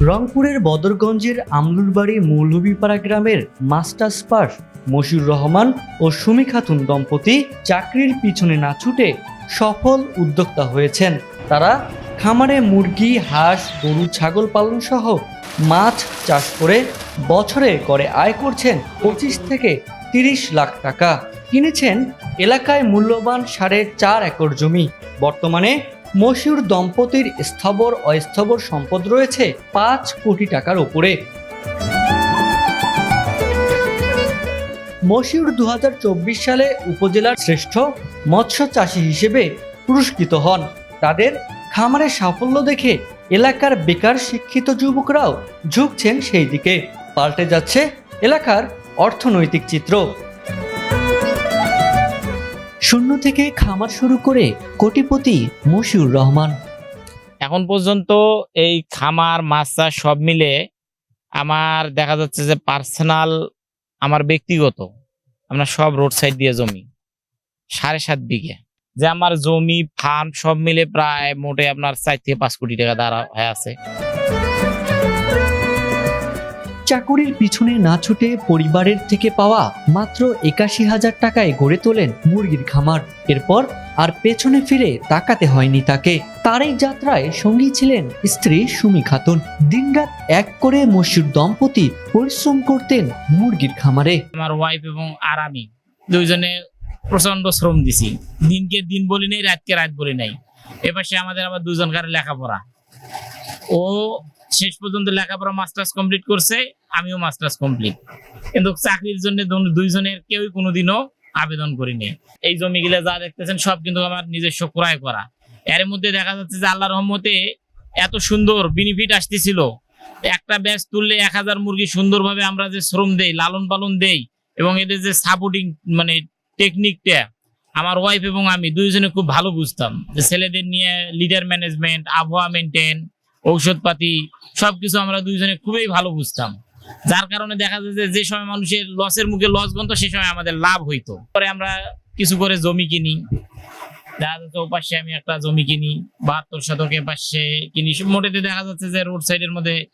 রংপুরের বদরগঞ্জের আমলুরবাড়ি মৌলভীপাড়া গ্রামের masters pass Moshiur Rahman ও সুমি খাতুন দম্পতি চাকরির পিছনে না ছুটে সফল উদ্যোক্তা হয়েছেন। তারা খামারে মুরগি, হাঁস, গরু, ছাগল পালন সহ মাছ চাষ করে বছরে করে আয় করছেন পঁচিশ থেকে তিরিশ লাখ টাকা। কিনেছেন এলাকায় মূল্যবান সাড়ে চার একর জমি। বর্তমানে মশিউর দম্পতির স্থাবর অস্থাবর সম্পদ রয়েছে পাঁচ কোটি টাকার উপরে। মশিউর দু সালে উপজেলার শ্রেষ্ঠ মৎস্য চাষী হিসেবে পুরস্কৃত হন। তাদের খামারের সাফল্য দেখে এলাকার বেকার শিক্ষিত যুবকরাও ঝুঁকছেন সেই দিকে পাল্টে যাচ্ছে এলাকার অর্থনৈতিক চিত্র। শূন্য থেকে খামার শুরু করে কোটিপতি মশিউর রহমান। এখন পর্যন্ত এই খামার, মাছ চাষ সব মিলে আমার দেখা যাচ্ছে যে পার্সোনাল আমার ব্যক্তিগত আমরা সব রোড সাইড দিয়ে জমি, সাড়ে সাত বিঘে। যে আমার জমি ফার্ম সব মিলে প্রায় মোটে আপনার চার থেকে পাঁচ কোটি টাকা দ্বারা হয়ে আছে। চাকুরির পিছনে না ছুটে পরিবারের থেকে পাওয়া মাত্র একাশি হাজার টাকায় গড়ে তোলেন মুরগির খামার। এরপর আর পেছনে ফিরে তাকাতে হয়নি তাকে। তার এই যাত্রায় সঙ্গী ছিলেন স্ত্রী সুমি খাতুন। দিনরাত এক করে মসির দম্পতি পরিশ্রম করতেন মুরগির খামারে। আমার ওয়াইফ এবং আর আমি দুইজনে প্রচণ্ড শ্রম দিছি। দিনকে দিন বলি নাই, রাতকে রাত বলি নাই। এপাশে আমাদের আবার দুজনকার লেখাপড়া। ও শেষ পর্যন্ত লেখাপড়া মাস্টার্স কমপ্লিট করছে, আমিও মাস্টার্স কমপ্লিট। কিন্তু চাকরির জন্য দুইজনের কেউই কোনোদিনও আবেদন করিনি। এই জমিগুলো যা দেখতেছেন সব কিন্তু আমার নিজস্ব ক্রয় করা। এর মধ্যে দেখা যাচ্ছে যে আল্লাহ রহমতে এত সুন্দর বেনিফিট আসতেছিল। একটা ব্যাচ তুললে এক হাজার মুরগি সুন্দরভাবে আমরা যে শ্রম দেই, লালন পালন দেই, এবং এদের যে সাপোর্টিং মানে টেকনিকটা আমার ওয়াইফ এবং আমি দুইজনে খুব ভালো বুঝতাম। যে ছেলেদের নিয়ে লিডার ম্যানেজমেন্ট আবহাওয়া মেনটেন ঔষধপাতি, সবকিছু আমরা দুইজনে খুবই ভালো বুঝতাম। যার কারণে দেখা যায় যে সময় মানুষের লসের মুখে লস গন্ত সে সময় আমাদের লাভ হইতো। পরে আমরা কিছু করে জমি কিনি। দেখা যাচ্ছে ও পাশে আমি একটা জমি কিনি, বাহাত্তর শতকে পাশে কিনি। মোটেতে দেখা যাচ্ছে যে রোড সাইডের মধ্যে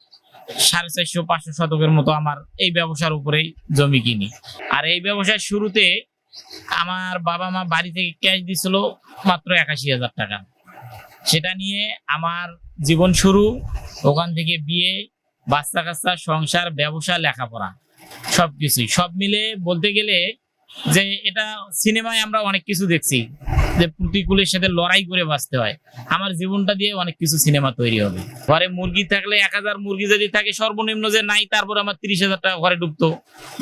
সাড়ে চারশো, পাঁচশো শতকের মতো আমার এই ব্যবসার উপরেই জমি কিনি। আর এই ব্যবসার শুরুতে আমার বাবা মা বাড়ি থেকে ক্যাশ দিছিল মাত্র একাশি হাজার টাকা। সেটা নিয়ে আমার জীবন শুরু, ওখান থেকে বিয়ে, বাচ্চা কাচ্চা, সংসার, ব্যবসা, লেখাপড়া, সবকিছুই। সব মিলে বলতে গেলে যে এটা সিনেমায় আমরা অনেক কিছু দেখছি, যে প্রতিকূলের সাথে লড়াই করে বাঁচতে হয়। আমার জীবনটা দিয়ে অনেক কিছু সিনেমা তৈরি হবে। ঘরে মুরগি থাকলে এক হাজার মুরগি যদি থাকে, সর্বনিম্ন যে নাই, তারপর আমার তিরিশ হাজার টাকা ঘরে ঢুকতো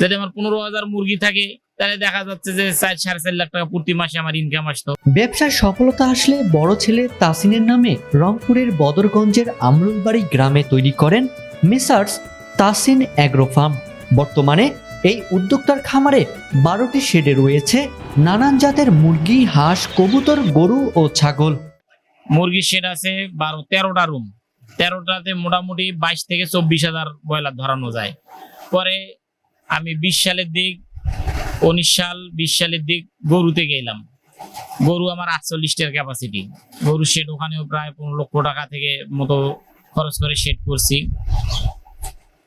যদি আমার পনেরো হাজার মুরগি থাকে তাহলে দেখা যাচ্ছে যে চার সাড়ে চার লাখ টাকা প্রতি মাসে আমার ইনকাম আসতো। ব্যবসায় সফলতা আসলে বড় ছেলে তাসিনের নামে রংপুরের বদরগঞ্জের আমরুলবাড়ি গ্রামে তৈরি করেন মেসার্স তাসিন অ্যাগ্রো ফার্ম। বর্তমানে এই উদ্যোক্তার খামারে বারোটি শেডে রয়েছে নানান জাতের মুরগি হাঁস কবুতর গরু ও ছাগল। মুরগির শেড আছে বারো তেরোটা রুম তেরোটাতে মোটামুটি বাইশ থেকে চব্বিশ হাজার ব্রয়লার ধরানো যায়। পরে আমি বিশ সালের দিক উনিশ সাল, বিশ সালের দিক গরুতে গেলাম। গরু আমার আটচল্লিশটার ক্যাপাসিটি গরু শেড ওখানেও প্রায় পনেরো লক্ষ টাকা থেকে মতো খরচ করে শেড করছি।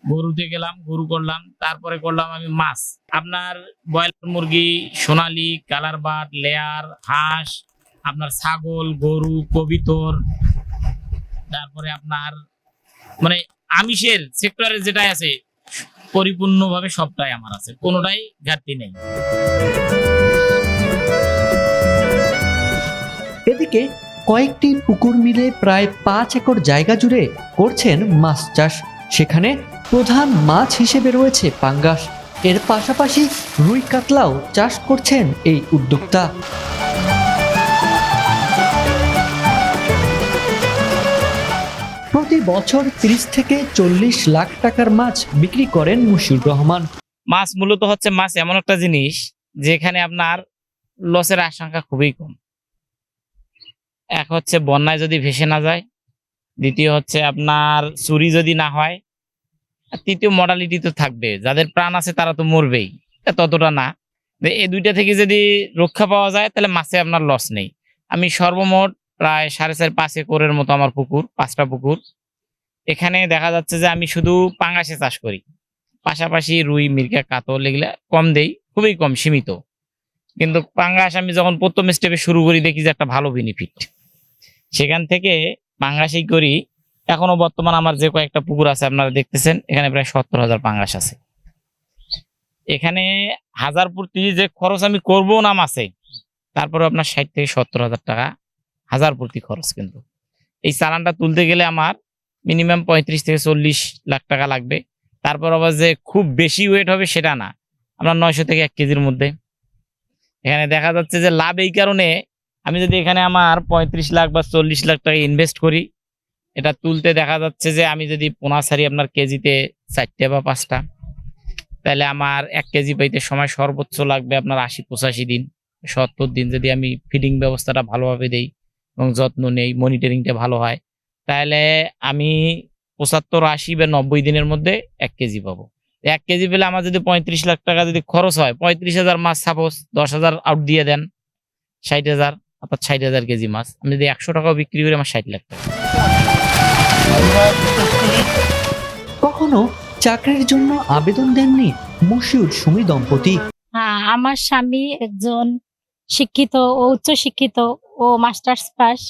গরুতে গেলাম, গরু করলাম, তারপরে করলাম আমি মাছ। আপনার ব্রয়লার মুরগি, সোনালী, কালার বাট লেয়ার, হাঁস, আপনার ছাগল, গরু, কবিতর, তারপরে আপনার মানে আমিষের সেক্টরে যেটাই আছে পরিপূর্ণভাবে সবটাই আমার আছে। কোনোটাই ঘাটতি নেই। এদিকে কয়েকটি পুকুর মিলে প্রায় পাঁচ একর জায়গা জুড়ে করছেন মাছ চাষ। সেখানে প্রধান মাছ হিসেবে রয়েছে পাঙ্গাস। এর পাশাপাশি রুই কাতলাও চাষ করছেন এই উদ্যোক্তা। বছর তিরিশ থেকে চল্লিশ লাখ টাকার মাছ বিক্রি করেন মুশিউর রহমান। মাছ মূলত হচ্ছে মাছ এমন একটা জিনিস যেখানে আপনার লসের আশঙ্কা খুবই কম। এক হচ্ছে বন্যায় যদি ভেসে না যায়, দ্বিতীয় হচ্ছে আপনার চুরি যদি না হয় তৃতীয় মডালিটি তো থাকবে, যাদের প্রাণ আছে তারা তো মরবেই ততটা না। এই দুইটা থেকে যদি রক্ষা পাওয়া যায়, তাহলে মাছে আপনার লস নেই। আমি সর্বমোট প্রায় সাড়ে চার পাঁচ একরের মতো আমার পুকুর, পাঁচটা পুকুর। এখানে দেখা যাচ্ছে যে আমি শুধু পাঙ্গাসে চাষ করি। পাশাপাশি রুই মির্কা কাতল এগুলা কম দেই, খুবই কম, সীমিত। কিন্তু পাঙ্গাস আমি যখন প্রথম স্টেপে শুরু করি, দেখি যে একটা ভালো বেনিফিট সেখান থেকে পাঙ্গাসই করি। এখনও বর্তমান আমার যে কয়েকটা পুকুর আছে, আপনারা দেখতেছেন, এখানে প্রায় সত্তর হাজার পাঙ্গাস আছে। এখানে হাজার প্রতি যে খরচ আমি করব না মাসে তারপরে আপনার ষাট থেকে সত্তর হাজার টাকা হাজার প্রতি খরচ কিন্তু। এই চালানটা তুলতে গেলে আমার মিনিমাম পঁয়ত্রিশ থেকে চল্লিশ লাখ টাকা লাগবে। তারপর আবার যে খুব বেশি ওয়েট হবে সেটা না। আপনার নয়শো থেকে এক কেজির মধ্যে। এখানে দেখা যাচ্ছে যে লাভ এই কারণে আমি যদি এখানে আমার পঁয়ত্রিশ লাখ বা চল্লিশ লাখ টাকা ইনভেস্ট করি, এটা তুলতে দেখা যাচ্ছে যে আমি যদি পোনাশারি আপনার কেজিতে চারটে বা পাঁচটা, তাহলে আমার এক কেজি পাইতে সময় সর্বোচ্চ লাগবে আপনার আশি পঁচাশি দিন, সত্তর দিন যদি আমি ফিডিং ব্যবস্থাটা ভালোভাবে দেই এবং যত্ন নেই মনিটরিংটা ভালো হয়। তাহলে আমি পঁচাত্তর আশি বা নব্বই দিনের মধ্যে এক কেজি পাবো। এক কেজি পেলে আমার যদি পঁয়ত্রিশ লাখ টাকা যদি খরচ হয় পঁয়ত্রিশ হাজার মাছ সাপোজ দশ হাজার আউট দিয়ে দেন ষাট হাজার অর্থাৎ ষাট হাজার কেজি মাছ আমি যদি একশো টাকাও বিক্রি করি আমার ষাট লাখ টাকা। কখনো চাকরির জন্য আবেদন দেননি মশিউর সুমি দম্পতি? হ্যাঁ আমার স্বামী একজন শিক্ষিত ও উচ্চ শিক্ষিত ও মাস্টার্স পাস।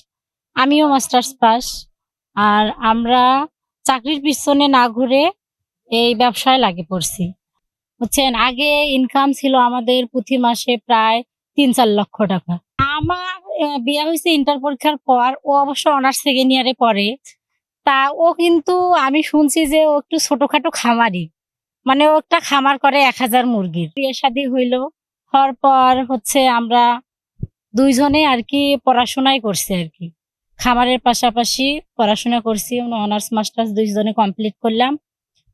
আমিও মাস্টার্স পাস। আর আমরা চাকরির পিছনে না ঘুরে এই ব্যবসায় লাগে পড়ছি। বুঝছেন? আগে ইনকাম ছিল আমাদের প্রতি মাসে প্রায় তিন চার লক্ষ টাকা। আমার বিয়ে হয়েছে ইন্টার পরীক্ষার পর, ও অবশ্য অনার্স সেকেন্ড ইয়ারে পড়ে। তা ও কিন্তু আমি শুনছি যে ও একটু ছোটখাটো খামারি। মানে ও একটা খামার করে এক হাজার মুরগির। বিয়ে শাদী হইল, হওয়ার পর হচ্ছে আমরা দুইজনে আর কি পড়াশোনাই করছি আর কি। খামারের পাশাপাশি পড়াশোনা করছি অনার্স মাস্টার্স দুইজনে কমপ্লিট করলাম।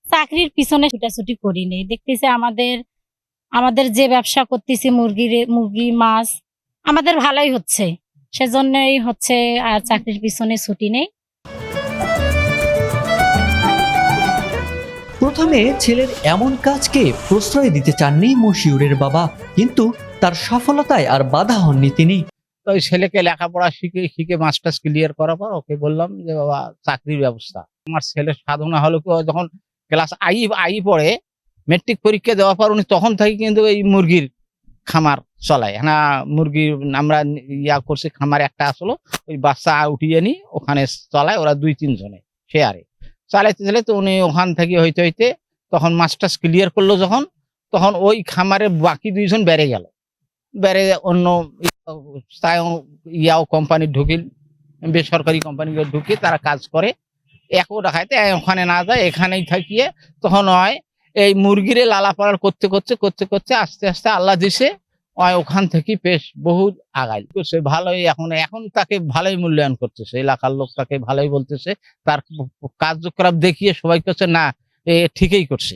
চাকরির পিছনে ছুটাছুটি করি নেই দেখতেছি আমাদের আমাদের যে ব্যবসা করতেছি মুরগির মুরগি, মাছ, আমাদের ভালোই হচ্ছে। সেজন্যই হচ্ছে আর চাকরির পিছনে ছুটি নেই। প্রথমে ছেলের এমন কাজকে প্রশ্রয় দিতে চাননি মশিউরের বাবা, কিন্তু তার সফলতায় আর বাধা হননি তিনি। তো ওই ছেলেকে লেখাপড়া শিখে শিখে মাস্টার্স ক্লিয়ার করার পর ওকে বললাম যে, বাবা, চাকরির ব্যবস্থা। আমার ছেলের সাধনা হলো কি যখন ক্লাস আই আই পড়ে মেট্রিক পরীক্ষা দেওয়ার পর উনি তখন থেকে কিন্তু এই মুরগির খামার চলায়। হ্যাঁ মুরগির আমরা ইয়া করছি, খামার একটা আসলো, ওই বাচ্চা উঠিয়ে নি ওখানে চলায়, ওরা দুই তিনজনে শেয়ারে চালাইতে চালাইতে উনি ওখান থেকে হইতে হইতে তখন মাস্টার্স ক্লিয়ার করল যখন, তখন ওই খামারে বাকি দুইজন বেড়ে গেল। বেড়ে অন্য তাই ইয়াও কোম্পানি ঢুকিল, বেসরকারি কোম্পানিগুলো ঢুকে তারা কাজ করে। একও দেখাইতে ওখানে না যায়, এখানেই থাকিয়ে। তখন হয়, এই মুরগিরে লালা পালার করতে করতে করতে করতে আস্তে আস্তে আল্লাহ দিছে ওখান থেকে বেশ বহুত আগাই সে ভালোই এখন এখন তাকে ভালোই মূল্যায়ন করতেছে, এলাকার লোক তাকে ভালোই বলতেছে। তার কার্যকলাপ দেখিয়ে সবাই করছে না, এ ঠিকই করছে।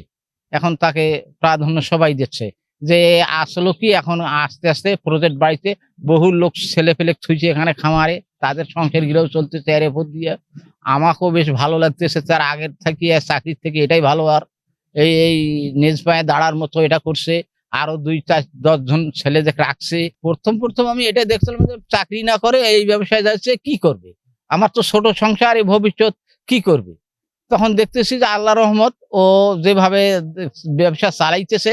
এখন তাকে প্রাধান্য সবাই দিচ্ছে। যে আসলে কি, এখন আস্তে আস্তে প্রজেক্ট বাড়িতে বহু লোক ছেলে ফেলে থুইছে এখানে খামারে, তাদের সংসার গিরেও চলতেছে এর এরপর দিয়ে। আমাকেও বেশ ভালো লাগতেছে, তার আগের থেকে চাকরির থেকে এটাই ভালো। আর এই এই নিজ পায়ে দাঁড়ার মতো এটা করছে, আরও দুই চার, দশ জন ছেলে দেখ রাখছে। প্রথম প্রথম আমি এটা দেখছিলাম যে চাকরি না করে এই ব্যবসায় যাচ্ছে, কি করবে? আমার তো ছোট সংসার এই ভবিষ্যৎ, কি করবে? তখন দেখতেছি যে আল্লাহ রহমত ও যেভাবে ব্যবসা চালাইতেছে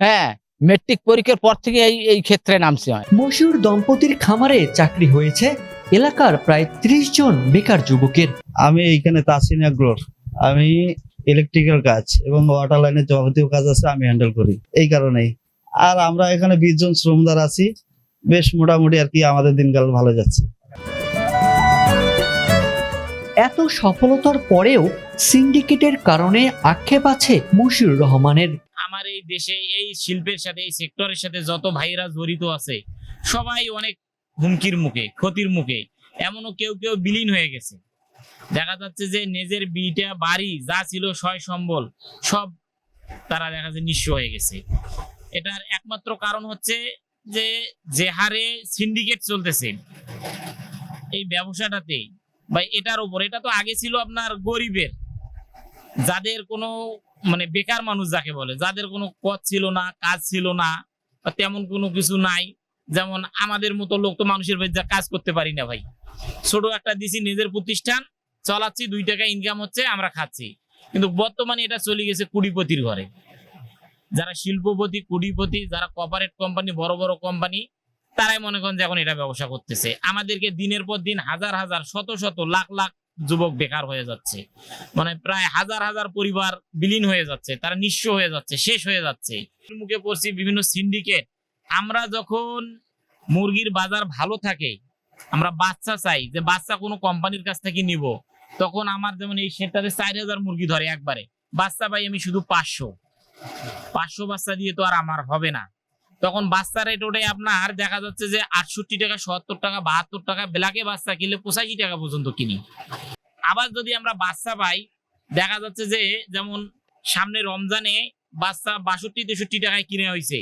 হ্যাঁ মেট্রিক পরীক্ষার পর থেকে এই এই ক্ষেত্রে নামছে হয়। মশিউর দম্পতির খামারে চাকরি হয়েছে। এলাকার প্রায় ত্রিশ জন বেকার যুবকের। আমি এইখানে তাসিন এগ্রোর আমি ইলেকট্রিক্যাল কাজ এবং ওয়াটার লাইনের যাবতীয় কাজ আছে আমি হ্যান্ডেল করি। এই কারণেই। আর আমরা এখানে বিশ জন শ্রমদার আছি। বেশ মোটামুটি আর কি আমাদের দিনকাল ভালো যাচ্ছে। এত সফলতার পরেও সিন্ডিকেটের কারণে আক্ষেপ আছে মশিউর রহমানের। আমার এই দেশে, এই শিল্পের সাথে, এই সেক্টরের সাথে যত ভাইরা জড়িত আছে, সবাই অনেক হুমকির মুখে, ক্ষতির মুখে, এমনও কেউ কেউ বিলীন হয়ে গেছে। দেখা যাচ্ছে যে নিজের বিটা, বাড়ি, যা ছিল সয় সম্বল, সব তারা দেখা যাচ্ছে নিঃস্ব হয়ে গেছে। এটার একমাত্র কারণ হচ্ছে যে যে হারে সিন্ডিকেট চলতেছে। এই ব্যবসাটাতে বা এটার উপর, এটা তো আগে ছিল আপনার গরিবের, যাদের কোনো মানে বেকার মানুষ যাকে বলে, যাদের কোনো পথ ছিল না, কাজ ছিল না তেমন কোনো কিছু নাই, যেমন আমাদের মতো লোক তো মানুষের বাড়িতে কাজ করতে পারি না ভাই। ছোট একটা দিছি, নিজের প্রতিষ্ঠান, চালাচ্ছি, দুই টাকা ইনকাম হচ্ছে, আমরা খাচ্ছি। কিন্তু বর্তমানে এটা চলে গেছে কুড়িপতির ঘরে। যারা শিল্পপতি, কুড়িপতি, যারা কপারেট কোম্পানি বড় বড় কোম্পানি তারাই মনে করেন যে এখন এটা ব্যবসা করতেছে। আমাদেরকে দিনের পর দিন হাজার হাজার, শত শত, লাখ লাখ যুবক বেকার হয়ে যাচ্ছে। মানে প্রায় হাজার হাজার পরিবার বিলীন হয়ে যাচ্ছে, তারা নিঃস্ব হয়ে যাচ্ছে, শেষ হয়ে যাচ্ছে। মুখে পড়ছি বিভিন্ন সিন্ডিকেট আমরা যখন মুরগির বাজার ভালো থাকে, আমরা বাচ্চা চাই যে বাচ্চা কোনো কোম্পানির কাছ থেকে নিব, তখন আমার যেমন এই সেটাতে চার হাজার মুরগি ধরে একবারে। বাচ্চা পাই আমি শুধু পাঁচশো। পাঁচশো বাচ্চা দিয়ে তো আর আমার হবে না। তখন বাচ্চা রেট ওটাই আপনার দেখা যাচ্ছে যে আটষট্টি টাকা, সত্তর টাকা, বাহাত্তর টাকা ব্ল্যাকে বাচ্চা কিনলে পঁচাশি টাকা পর্যন্ত কিনি। আবার যদি আমরা বাচ্চা পাই, দেখা যাচ্ছে যে যেমন সামনে রমজানে বাচ্চা বাষট্টি, তেষট্টি টাকায় কিনে হয়েছে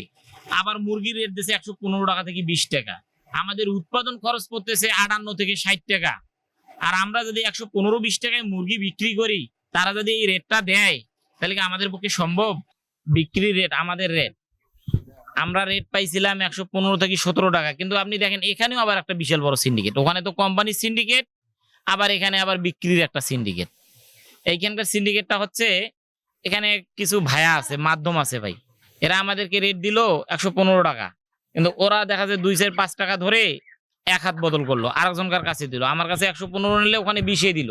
আবার মুরগির রেট দিচ্ছে একশো পনেরো টাকা থেকে বিশ টাকা। আমাদের উৎপাদন খরচ পড়তেছে আটান্ন থেকে ষাট টাকা। আর আমরা যদি একশো পনেরো, বিশ টাকায় মুরগি বিক্রি করি, তারা যদি এই রেটটা দেয়, তাহলে কি আমাদের পক্ষে সম্ভব? বিক্রি রেট আমাদের রেট আমরা রেট পাইছিলাম একশো পনেরো থেকে সতেরো টাকা। কিন্তু আপনি দেখেন, এখানেও আবার একটা বিশাল বড় সিন্ডিকেট ওখানে তো কোম্পানির সিন্ডিকেট আবার এখানে আবার বিক্রির একটা সিন্ডিকেট এইখানকার সিন্ডিকেটটা হচ্ছে, এখানে কিছু ভায়া আছে, মাধ্যম আছে ভাই। এরা আমাদেরকে রেট দিল একশো পনেরো টাকা। কিন্তু ওরা দেখা যায় দুই চার পাঁচ টাকা ধরে এক হাত বদল করল, আরেকজনকার কাছে দিল। আমার কাছে একশো পনেরো নিলে ওখানে বিশে দিল।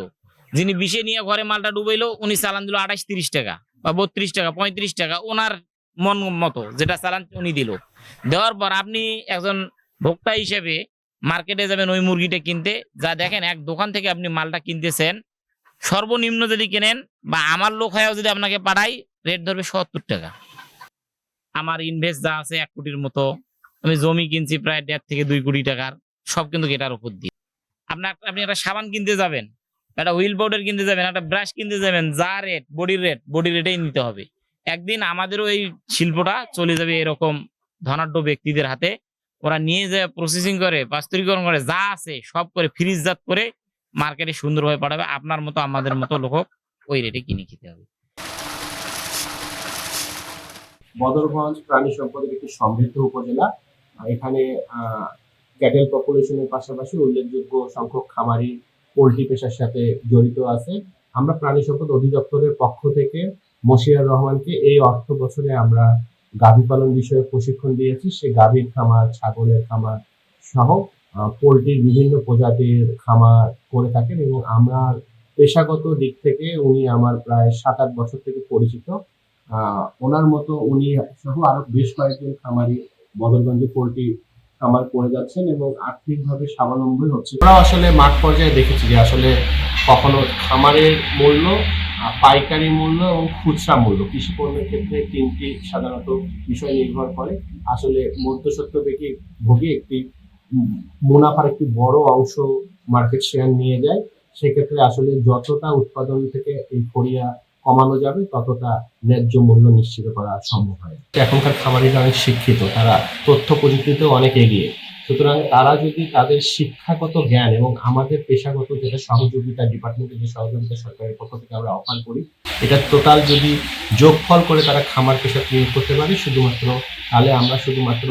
যিনি বিশে নিয়ে ঘরে মালটা ডুবাইলো, উনি চালান দিল আঠাশ তিরিশ টাকা বা বত্রিশ টাকা, পঁয়ত্রিশ টাকা। ওনার মন মতো, যেটা চালান উনি দিল। দেওয়ার পর আপনি একজন ভোক্তা হিসেবে মার্কেটে যাবেন ওই মুরগিটা কিনতে, যা দেখেন এক দোকান থেকে আপনি মালটা কিনতেছেন, সর্বনিম্ন যদি কেনেন বা আমার লোক হয়েও যদি আপনাকে পাঠাই রেট ধরবে সত্তর টাকা। আমার ইনভেস্ট যা আছে এক কোটির মতো, আমি জমি কিনছি প্রায় দেড় থেকে দুই কোটি টাকার, সব কিন্তু এটার উপর দিয়ে। আপনার, আপনি একটা সাবান কিনতে যাবেন, একটা হুইল পাউডার কিনতে যাবেন, একটা ব্রাশ কিনতে যাবেন, যা রেট বডির রেট বডি রেটেই নিতে হবে। একদিন আমাদেরও এই শিল্পটা চলে যাবে এরকম ধনাঢ্য ব্যক্তিদের হাতে। ওরা নিয়ে যায় প্রসেসিং করে বাস্তবিকরণ করে, যা আছে সব করে ফ্রিজজাত করে মার্কেটে সুন্দরভাবে পাঠাবে। আপনার মতো, আমাদের মতো লোক ওই রেটে কিনে খেতে হবে। বদরগঞ্জ প্রাণী সম্পদের একটি সমৃদ্ধ উপজেলা। এখানে ক্যাটেল পপুলেশনের পাশাপাশি উল্লেখযোগ্য সংখ্যক খামারি, পোল্ট্রি পেশার সাথে জড়িত আছে। আমরা প্রাণী সম্পদ অধিদপ্তরের পক্ষ থেকে মশিয়ার রহমানকে এই অর্থ বছরে আমরা গাভী পালন বিষয়ে প্রশিক্ষণ দিয়েছি। সে গাভীর খামার, ছাগলের খামার সহ পোলট্রির বিভিন্ন প্রজাতির খামার করে থাকেন এবং আমার পেশাগত দিক থেকে উনি আমার প্রায় সাত আট বছর থেকে পরিচিত। ওনার মতো উনি সহ আরও বেশ কয়েকজন খামারি বদলগঞ্জে পোল্ট্রি খামার করে যাচ্ছেন এবং আর্থিকভাবে স্বাবলম্বী হচ্ছে আসলে মাঠ পর্যায়ে দেখেছি যে আসলে কখনো খামারের মূল্য পাইকারি মূল্য এবং খুচরা মূল্য। কৃষি পণ্যের ক্ষেত্রে তিনটি সাধারণত বিষয় নির্ভর করে। আসলে মধ্যসত্ত্ব ব্যক্তি ভোগে একটি মুনাফার একটি বড় অংশ মার্কেট শেয়ার নিয়ে যায়। সেক্ষেত্রে আসলে যতটা উৎপাদন থেকে এই ফরিয়া কমানো যাবে, ততটা ন্যায্য মূল্য নিশ্চিত করা সম্ভব হয়। এখনকার খামারিরা অনেক শিক্ষিত। তারা তথ্য প্রযুক্তিতেও অনেক এগিয়ে। সুতরাং তারা যদি তাদের শিক্ষাগত জ্ঞান এবং আমাদের পেশাগত যেটা সহযোগিতা ডিপার্টমেন্টের যে সহযোগিতা সরকারের পক্ষ থেকে আমরা অফার করি, এটা টোটাল যদি যোগফল করে তারা খামার পেশা তৈরি করতে পারে, শুধুমাত্র তাহলে আমরা শুধুমাত্র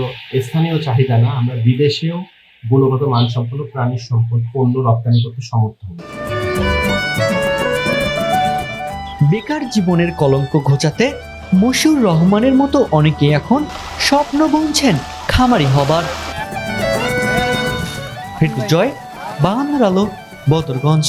স্থানীয় চাহিদা না, আমরা বিদেশেও গুণগত মানসম্পন্ন প্রাণী সম্পদ পণ্য রপ্তানি করতে সমর্থ হব। বেকার জীবনের কলঙ্ক ঘোচাতে মশিউর রহমানের মতো অনেকে এখন স্বপ্ন বুনছেন খামারি হবার জয় বাংলার আলো বদরগঞ্জ।